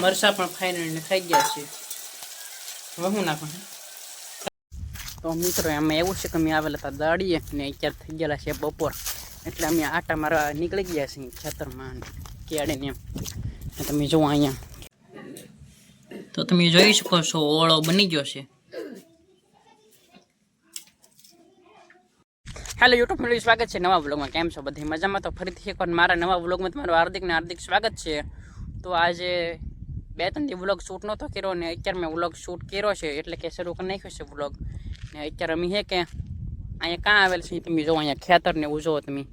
મરસા પણ ફાઇનલ ને ખાઈ ગયા છે. હવે હું નાખું? તો મિત્રો એમાં એવું છે કે અમે આવેલા હતા દાડીએ ને અત્યારે થઈ ગયેલા છે બપોર. એટલે અમે આટા મારવા નીકળી ગયા છીએ ખેતરમાં કેળીને એમ. તમે જુઓ અહીંયા. તો તમે જોઈ શકો છો ઓળો બની ગયો છે. હેલો યુટ્યુબ ફેમિલી સ્વાગત છે નવા વ્લોગમાં કેમ છો બધી? મજામાં? તો ફરીથી એકવાર મારા નવા વ્લોગમાં તમારું હાર્દિક ને હાર્દિક સ્વાગત છે. તો આજે બે ત્રણ દી વ્લોગ શૂટ નહોતો કર્યો ને અત્યારે મેં વ્લોગ શૂટ કર્યો છે, એટલે કે શરૂ કરી નાખ્યો છે વ્લોગ ને અત્યારે અમે હે કે અહીંયા કાં આવેલ છે તમે જો અહીંયા ખેતરને એવું જુઓ તમે.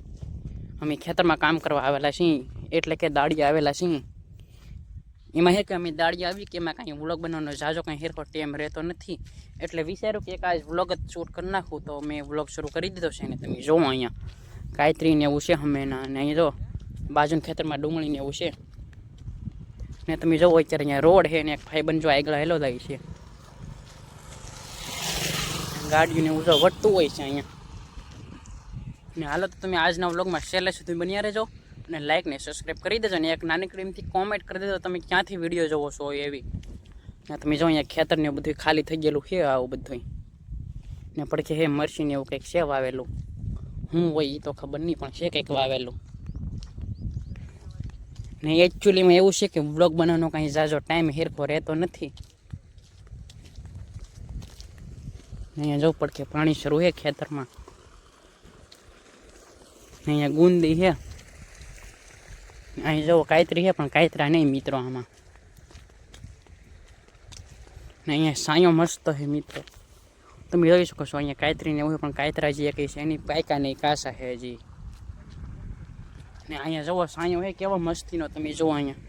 અમે ખેતરમાં કામ કરવા આવેલા છીએ, એટલે કે દાડી આવેલા છીએ. એમાં હે કે અમે દાડી આવી કે એમાં કાંઈ વ્લોગ બનાવવાનો જાજો કાંઈ હેરખો ટેમ રહેતો નથી. એટલે વિચાર્યું કે એક આજ વ્લોગ જ શૂટ કરી નાખું. તો મેં વ્લોગ શરૂ કરી દીધો છે ને તમે જુઓ અહીંયા. ગાયત્રી ને એવું છે હમેના અને અહીં જો બાજુના ખેતરમાં ડુંગળી ને એવું છે. ને તમે જોવો અત્યારે અહીંયા રોડ છે ને એક ભાઈબંધ જો આગળ હેલો થાય છે. એવું જો વટતું હોય છે અહીંયા. ને હાલો તો તમે આજના વ્લોગમાં છેલ્લે સુધી બન્યા રહેજો. અને લાઈક ને સબસ્ક્રાઈબ કરી દેજો ને એક નાની ક્રીમથી કોમેન્ટ કરી દેજો તમે ક્યાંથી વીડિયો જોવો છો એવી. ને તમે જો અહીંયા ખેતરને એવું બધું ખાલી થઈ ગયેલું છે આવું બધું ને પડખે હે મરસીને એવું કંઈક છે વાવેલું. હું હોય એ તો ખબર નહીં, પણ છે કંઈક વાવેલું. ને એકચ્યુઅલીમાં એવું છે કે વ્લોગ બનાવવાનો કાંઈ ઝાઝો ટાઈમ હેરખો રહેતો નથી. અહીંયા જવું પડકે પાણી શરૂ છે ખેતરમાં. અહીંયા ગુંદી છે. અહીં જવો કાયતરી છે, પણ કાયતરા નહીં મિત્રો આમાં. ને અહીંયા સાયો મસ્ત છે મિત્રો. તમે જોઈ શકો છો, અહીંયા કાયતરીને એવું છે, પણ કાયતરા જે કહી છે, એની પાયકા નહીં કાસા છે હજી. ને અહીંયા જુઓ, સાયો હે, કેવો મસ્તીનો તમે જુઓ અહીંયા.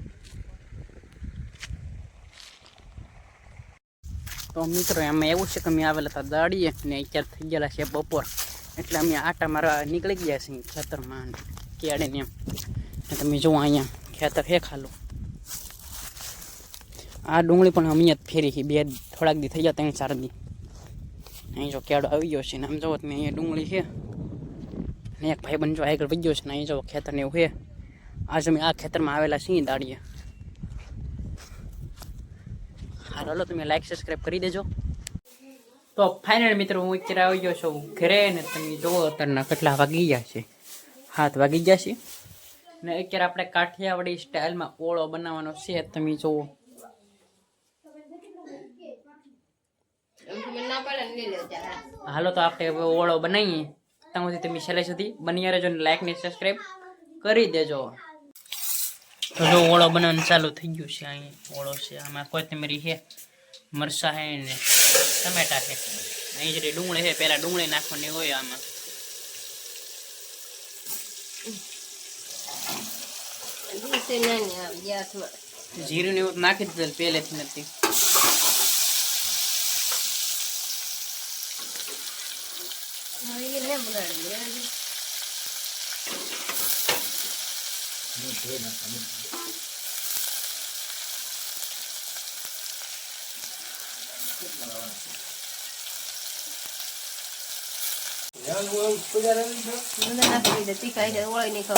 તો મિત્રો એમાં એવું છે કે અમે આવેલા હતા દાડીએ ને અત્યારે થઈ ગયેલા છે બપોર. એટલે અમે આટા મારા નીકળી ગયા છીએ ખેતરમાં એમ ને તમે જુઓ અહીંયા, ખેતર હે ખાલું. આ ડુંગળી પણ અમે જ ફેરી છે, બે થોડાક દી થઈ ગયા, ત્રણ ચાર દી. અહીં જો કેળો આવી ગયો છે ને, આમ જુઓ તમે, અહીંયા ડુંગળી છે. ને એક ભાઈ બંધ જો આગળ વહી ગયો છે ને, અહીં જો ખેતર ને એવું છે. આજે અમે આ ખેતરમાં આવેલા છીએ દાડીએ. હા ચાલો તમે લાઈક સબસ્ક્રાઈબ કરી દેજો. તો ફાઇનલ મિત્રો, હું અત્યારે આવી ગયો છું ઘરે ને તમે જુઓ અત્યારના કેટલા વાગી ગયા છે. હાથ વાગી ગયા છે. ને અત્યારે આપણે કાઠિયાવાડી સ્ટાઇલમાં ઓળો બનાવવાનો છે, તમે જુઓ. હાલો તો આપણે ઓળો બનાવીએ. ત્યાં સુધી તમે છેલ્લે સુધી બની રહેજો ને લાઈક ને સબસ્ક્રાઈબ કરી દેજો. તો જો ઓળો બનાવવાનું ચાલુ થઈ ગયું છે અહીં. ઓળો છે. આમાં કોથમીરી છે? મરસા છે ને ટમેટા છે. અહીં જે ડુંગળી છે, પહેલાં ડુંગળી નાખવાની હોય આમાં. દિવસે નાની આવે ગેસમાં જીરું ને એવું નાખી દીધું પહેલેથી નથી.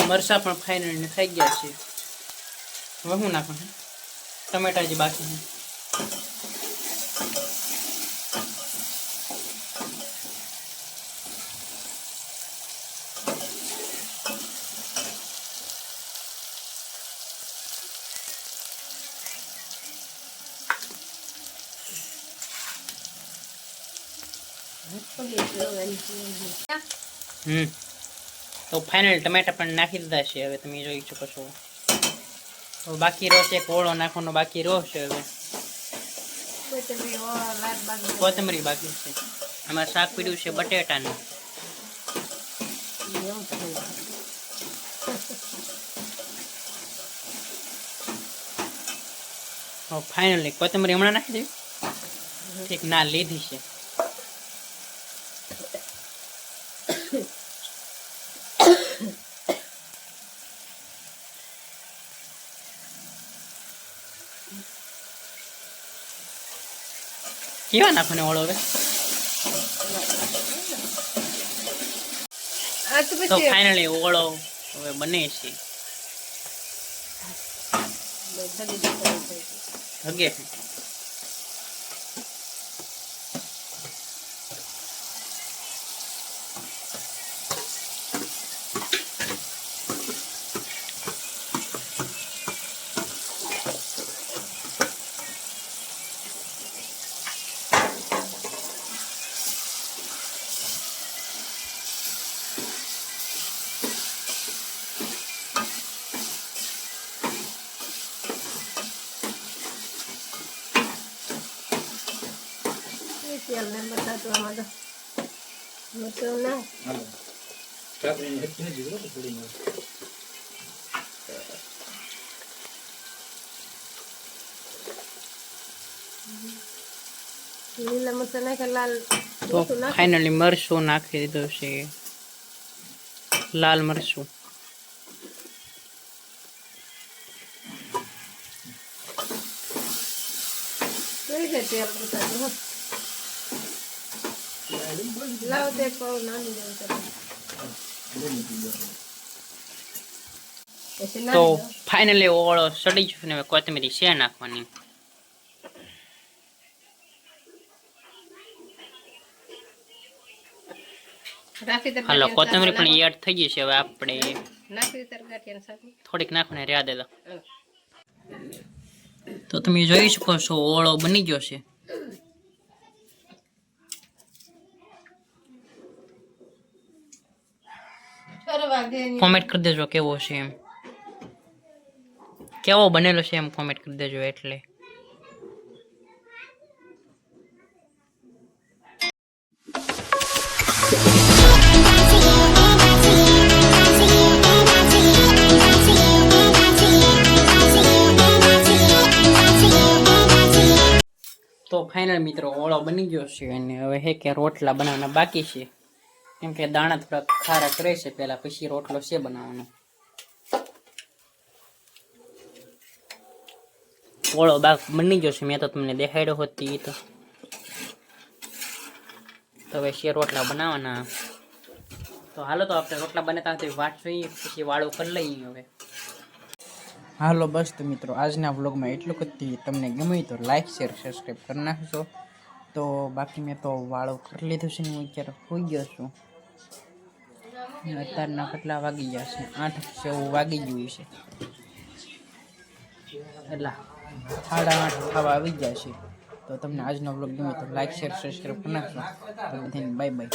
મરસા પણ ફાઇનલ ને ખાઈ ગયા છે હવે હું નાખું છું? ટમેટા જે બાકી છે. તો ફાઇનલ ટમેટા પણ નાખી દીધા છે. હવે તમે જોઈ શકો છો. બાકી રહ્યો છે કોળો નાખવાનો બાકી રહો છે હવે. કોથમરી બાકી છે. આમાં શાક પીડ્યું છે બટેટાનું. ફાઇનલી કોથમરી હમણાં નાખી દેવી? ઠીક ના લીધી છે. કેવા નાખોને ઓળો હવે? તો ફાઇનલી ઓળો હવે બને છે. હગે એ તેલ ને. બટાટું આમાં તો મરચાં ના લીલા મરચાં નાખે લાલ. ફાઇનલી મરચું નાખી. દીધું છે. લાલ મરચું. તેલ હો. લાવ તે પાવ નાની દેવું તો નાખી ફાઇનલી ઓળો સડી ગયો ને હવે કોથમીરી છે નાખવાની. હાલો કોથમીરી પણ એડ થઈ ગઈ છે હવે આપણે થોડીક નાખવાની રહ્યા દેલો તો તમે જોઈ શકો છો ઓળો બની ગયો છે ફરવા દે ને. કોમેન્ટ કરી દેજો કેવો છે એમ. કેવો બનેલો છે એમ કોમેન્ટ કરી દેજો એટલે. તો ફાઇનલ મિત્રો ઓળો બની ગયો છે અને હવે હે કે રોટલા બનાવવાના બાકી છે. કેમ કે દાણા થોડા ખારા કરે છે પહેલાં પછી રોટલો છે બનાવવાનો. ઓળો બાગ બની ગયો છે, મેં તો તમને દેખાડ્યો હોત ઈ તો. હવે છે રોટલા બનાવવાના. તો હાલો તો આપણે રોટલા બનાવતા હતી વાટ જોઈએ, પછી વાળું કરી લઈએ હવે. હાલો બસ તો મિત્રો, આજના વ્લોગમાં એટલું જ તમને ગમે તો લાઈક શેર સબસ્ક્રાઈબ કરી નાખજો. તો બાકી મેં તો વાળો કરી લીધું છે હું અત્યારે હોઈ ગયો છું. અત્યારના કેટલા વાગી ગયા છે? આઠ જેવું વાગી ગયું છે. એટલા સાડા આઠ ખાવા આવી ગયા છે. તો તમને આજનો બ્લોગ ગમે તો લાઈક શેર સબસ્ક્રાઈબ કરી. નાખજો બાય બાય